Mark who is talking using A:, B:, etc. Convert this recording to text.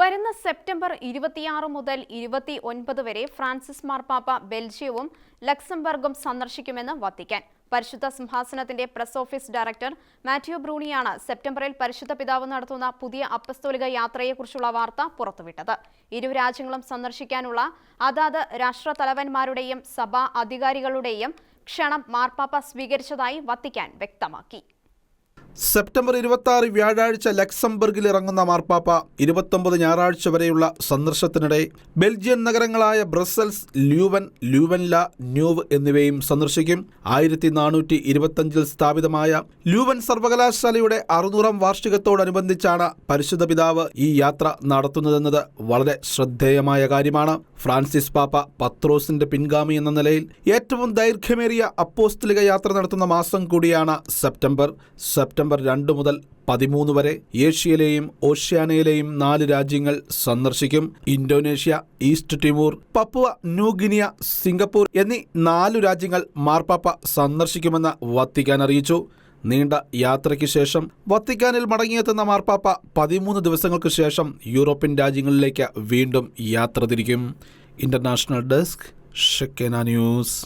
A: വരുന്ന സെപ്റ്റംബർ ഇരുപത്തിയാറ് മുതൽ ഇരുപത്തി ഒൻപത് വരെ ഫ്രാൻസിസ് മാർപ്പാപ്പ ബെൽജിയവും ലക്സംബർഗും സന്ദർശിക്കുമെന്ന് വത്തിക്കാൻ. പരിശുദ്ധ സിംഹാസനത്തിന്റെ പ്രസ് ഓഫീസ് ഡയറക്ടർ മാത്യു ബ്രൂണിയാണ് സെപ്റ്റംബറിൽ പരിശുദ്ധ പിതാവ് നടത്തുന്ന പുതിയ അപ്പസ്തോലിക യാത്രയെക്കുറിച്ചുള്ള വാർത്ത പുറത്തുവിട്ടത്. ഇരു രാജ്യങ്ങളും സന്ദർശിക്കാനുള്ള അതാത് രാഷ്ട്ര തലവന്മാരുടെയും സഭാ അധികാരികളുടെയും ക്ഷണം മാർപ്പാപ്പ സ്വീകരിച്ചതായി വത്തിക്കാൻ വ്യക്തമാക്കി.
B: സെപ്റ്റംബർ ഇരുപത്തി വ്യാഴാഴ്ച ലക്സംബർഗിൽ ഇറങ്ങുന്ന മാർപ്പാപ്പ ഇരുപത്തൊമ്പത് ഞായറാഴ്ച വരെയുള്ള സന്ദർശനത്തിനിടെ ബെൽജിയൻ നഗരങ്ങളായ ബ്രസൽസ് ല്യൂവൻ ല്യൂവൻല ന്യൂവ് എന്നിവയും സന്ദർശിക്കും. ആയിരത്തി നാനൂറ്റി ഇരുപത്തഞ്ചിൽ സ്ഥാപിതമായ ല്യൂവൻ സർവകലാശാലയുടെ അറുന്നൂറാം വാർഷികത്തോടനുബന്ധിച്ചാണ് പരിശുദ്ധ പിതാവ് ഈ യാത്ര നടത്തുന്നതെന്നത് വളരെ ശ്രദ്ധേയമായ കാര്യമാണ്. ഫ്രാൻസിസ് പാപ്പ പത്രോസിന്റെ പിൻഗാമി എന്ന നിലയിൽ ഏറ്റവും ദൈർഘ്യമേറിയ അപ്പോസ്തലിക യാത്ര നടത്തുന്ന മാസം കൂടിയാണ് സെപ്റ്റംബർ. സെപ്റ്റംബർ സെപ്റ്റംബർ രണ്ട് മുതൽ പതിമൂന്ന് വരെ ഏഷ്യയിലെയും ഓഷ്യാനയിലെയും നാല് രാജ്യങ്ങൾ സന്ദർശിക്കും. Indonesia East Timor Papua New Guinea Singapore എന്നീ നാലു രാജ്യങ്ങൾ മാർപ്പാപ്പ സന്ദർശിക്കുമെന്ന് വത്തിക്കാൻ അറിയിച്ചു. നീണ്ട യാത്രയ്ക്ക് ശേഷം വത്തിക്കാനിൽ മടങ്ങിയെത്തുന്ന മാർപ്പാപ്പ പതിമൂന്ന് ദിവസങ്ങൾക്ക് ശേഷം യൂറോപ്യൻ രാജ്യങ്ങളിലേക്ക് വീണ്ടും യാത്ര തിരിക്കും. ഇന്റർനാഷണൽ ഡെസ്ക് ഷെക്കേന ന്യൂസ്.